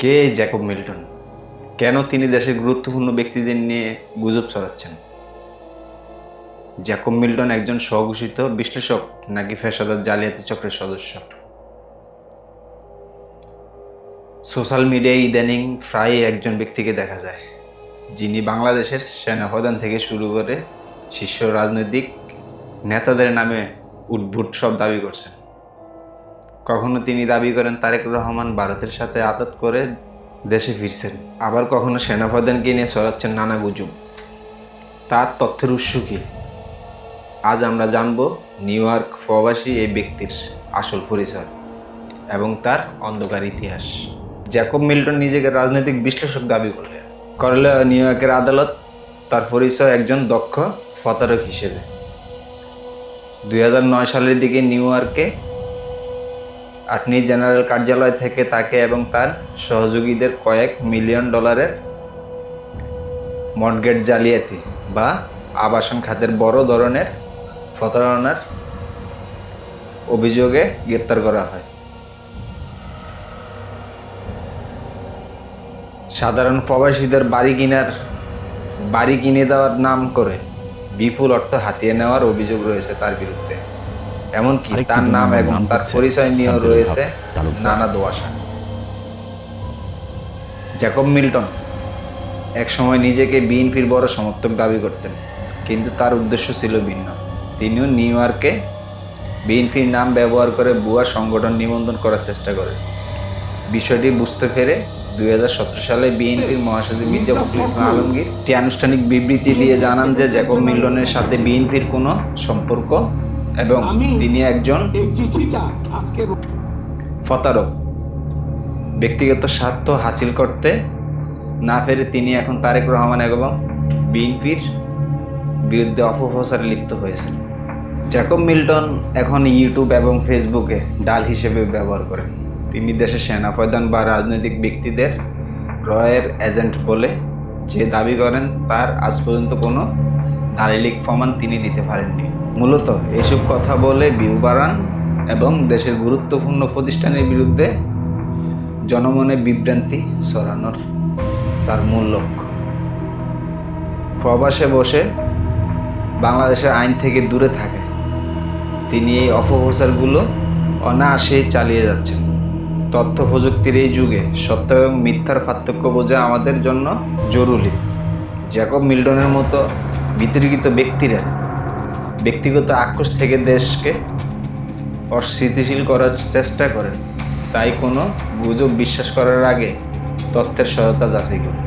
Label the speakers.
Speaker 1: কে Jacob Milton? কেন তিনি দেশের গুরুত্বপূর্ণ ব্যক্তিদের নিয়ে গুজব ছড়াচ্ছেন? জ্যাকব মিল্টন একজন স্বঘোষিত বিশ্লেষক নাকি ফেসাদার জালিয়াতি চক্রের সদস্য? সোশ্যাল মিডিয়ায় ইদানিং প্রায় একজন ব্যক্তিকে দেখা যায়, যিনি বাংলাদেশের সেনাপ্রধান থেকে শুরু করে শীর্ষ রাজনৈতিক নেতাদের নামে উদ্ভুট সব দাবি করছেন। কখনো তিনি দাবি করেন তারেক রহমান ভারতের সাথে আতাত করে দেশে ফিরছেন, আবার কখনো সেনাপ্রধানকে নিয়ে ছড়াচ্ছেন নানা গুজব। তার তথ্যের উৎস কী? আজ আমরা জানব নিউ ইয়র্ক প্রবাসী এই ব্যক্তির আসল পরিচয় এবং তার অন্ধকার ইতিহাস। জ্যাকব মিল্টন নিজেকে রাজনৈতিক বিশ্লেষক দাবি করলেন। করলে নিউ ইয়র্কের আদালত তার পরিচয় একজন দক্ষ প্রতারক হিসেবে। দুই হাজার নয় সালের দিকে নিউ ইয়র্কে অ্যাটর্নি জেনারেল কার্যালয় থেকে তাকে এবং তার সহযোগীদের কয়েক মিলিয়ন ডলারের মর্টগেট জালিয়াতি বা আবাসন খাতের বড় ধরনের প্রতারণার অভিযোগে গ্রেপ্তার করা হয়। সাধারণ প্রবাসীদের বাড়ি কেনার, বাড়ি কিনে দেওয়ার নাম করে বিপুল অর্থ হাতিয়ে নেওয়ার অভিযোগ রয়েছে তার বিরুদ্ধে। এমনকি তার নাম এবং তার পরিচয় নিয়েও রয়েছে নানা দোয়াশা। জ্যাকব মিল্টন এক সময় নিজেকে বিএনপির বড় সমর্থক দাবি করতেন কিন্তু তার উদ্দেশ্য ছিল ভিন্ন। তিনিও নিউ ইয়র্কে বিএনপির নাম ব্যবহার করে বুয়া সংগঠন নিবন্ধন করার চেষ্টা করেন। বিষয়টি বুঝতে পেরে দুই হাজার সতেরো সালে বিএনপির মহাসচিব মির্জা ফখরুল ইসলাম আলমগীর একটি আনুষ্ঠানিক বিবৃতি দিয়ে জানান যে জ্যাকব মিল্টনের সাথে বিএনপির কোনো সম্পর্ক এবং তিনি একজন প্রতারক। ব্যক্তিগত স্বার্থ হাসিল করতে না পেরে তিনি এখন তারেক রহমান এবং বিএনপির বিরুদ্ধে অপপ্রচারে লিপ্ত হয়েছেন। জ্যাকব মিল্টন এখন ইউটিউব এবং ফেসবুকে ডাল হিসেবে ব্যবহার করেন। তিনি দেশের সেনাপ্রধান বা রাজনৈতিক ব্যক্তিদের রয়ের এজেন্ট বলে যে দাবি করেন তার আজ পর্যন্ত কোনো দালিলিক প্রমাণ তিনি দিতে পারেননি। মূলত এসব কথা বলে ভিউ বাড়ান এবং দেশের গুরুত্বপূর্ণ প্রতিষ্ঠানের বিরুদ্ধে জনমনে বিভ্রান্তি ছড়ানোর তার মূল লক্ষ্য। প্রবাসে বসে বাংলাদেশের আইন থেকে দূরে থাকে। তিনি এই অপপ্রচারগুলো অনায়াসেই চালিয়ে যাচ্ছেন। তথ্য প্রযুক্তির এই যুগে সত্য এবং মিথ্যার পার্থক্য বোঝা আমাদের জন্য জরুরি। জ্যাকব মিল্টনের মতো বিতর্কিত ব্যক্তিরা ব্যক্তিগত আক্রোশ থেকে দেশকে অস্থিতিশীল করার চেষ্টা করেন। তাই কোনো গুজব বিশ্বাস করার আগে তথ্যের সহায়তা যাচাই করুন।